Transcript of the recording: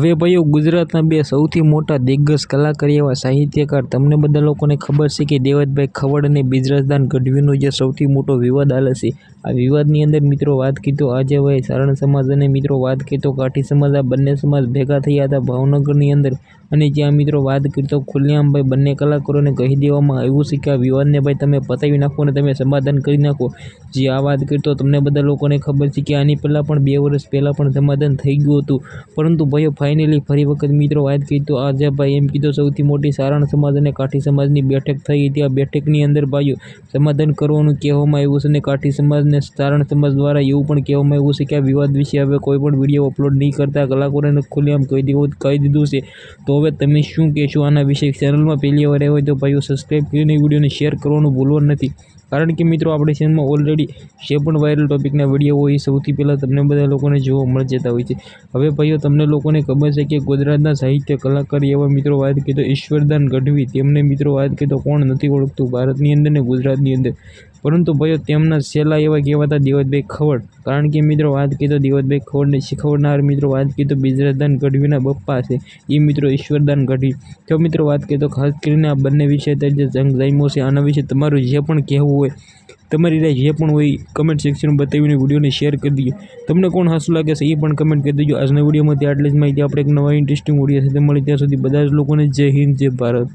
હવે ભાઈઓ, ગુજરાતના બે સૌથી મોટા દિગ્ગજ કલાકાર એવા સાહિત્યકાર તમને બધા લોકોને ખબર છે કે દેવતભાઈ ખવડ અને બિજરાજદાન ગઢવીનો જે સૌથી મોટો વિવાદ હાલે છે. આ વિવાદની અંદર મિત્રો વાત કીધો આજે ભાઈ સારણ સમાજ અને મિત્રો વાત કીધો કાઠી સમાજ, આ બંને સમાજ ભેગા થયા હતા ભાવનગરની અંદર. અને જ્યાં મિત્રો વાત કરતો ખુલ્લેઆમ ભાઈ બંને કલાકારોને કહી દેવામાં આવ્યું છે કે આ વિવાદને ભાઈ તમે પતાવી નાખો અને તમે સમાધાન કરી નાખો. જે આ વાત કરતો તમને બધા લોકોને ખબર છે કે આની પહેલાં પણ બે વર્ષ પહેલાં પણ સમાધાન થઈ ગયું હતું. પરંતુ ભાઈઓ ફાઇનલી ફરી વખત મિત્રો વાત કરી તો આજે ભાઈ એમ કીધો, સૌથી મોટી સારણ સમાજ અને કાઠી સમાજની બેઠક થઈ હતી. આ બેઠકની અંદર ભાઈઓ સમાધાન કરવાનું કહેવામાં આવ્યું છે અને કાઠી સમાજને સારણ સમાજ દ્વારા એવું પણ કહેવામાં આવ્યું છે કે આ વિવાદ વિશે હવે કોઈ પણ વીડિયો અપલોડ નહીં કરતા. કલાકારોને ખુલ્લેઆમ કહી દીધું કહી દીધું છે. તો હવે તમે શું કહેશો આના વિશે? ચેનલમાં પહેલી વાર હોય તો ભાઈઓ સબસ્ક્રાઈબ કરીને વિડીયોને શેર કરવાનું ભૂલવાનું નથી. કારણ કે મિત્રો, આપણી ચેનલમાં ઓલરેડી જે પણ વાયરલ ટોપિકના વીડિયો હોય, એ સૌથી પહેલાં તમને બધા લોકોને જોવા મળી જતા હોય છે. હવે ભાઈઓ, તમને લોકોને ખબર છે કે ગુજરાતના સાહિત્ય કલાકાર એવા મિત્રો વાત કરીએ તો ઈશ્વરદાન ગઢવી, તેમને મિત્રો વાત કરીએ કોણ નથી ઓળખતું? ભારતની અંદર ને ગુજરાતની અંદર. પરંતુ ભાઈઓ તેમના છેલ્લા એવા કહેવાતા દિવતભાઈ ખવડ. કારણ કે મિત્રો વાત કીધો દિવતભાઈ ખવડને શીખવનાર મિત્રો વાત કીધો બિજરાદાન ગઢવીના બપ્પા છે. એ મિત્રો ઈશ્વરદાન ગઢવી. તો મિત્રો વાત કીધો ખાસ કરીને આ બંને અત્યારે જે જંગ જામ્યો છે આના વિશે તમારું જે પણ કહેવું હોય, તમારી રાય જે પણ હોય કમેન્ટ સેક્શનમાં બતાવીને વિડીયોને શેર કરી દઈએ. તમને કોણ હાસું લાગે છે એ પણ કમેન્ટ કરી દેજો. આજના વિડીયોમાંથી આટલી જ માહિતી. આપણે એક નવા ઇન્ટરેસ્ટિંગ વીડિયો સાથે મળી ત્યાં સુધી બધા જ લોકોને જય હિન્દ, જય ભારત.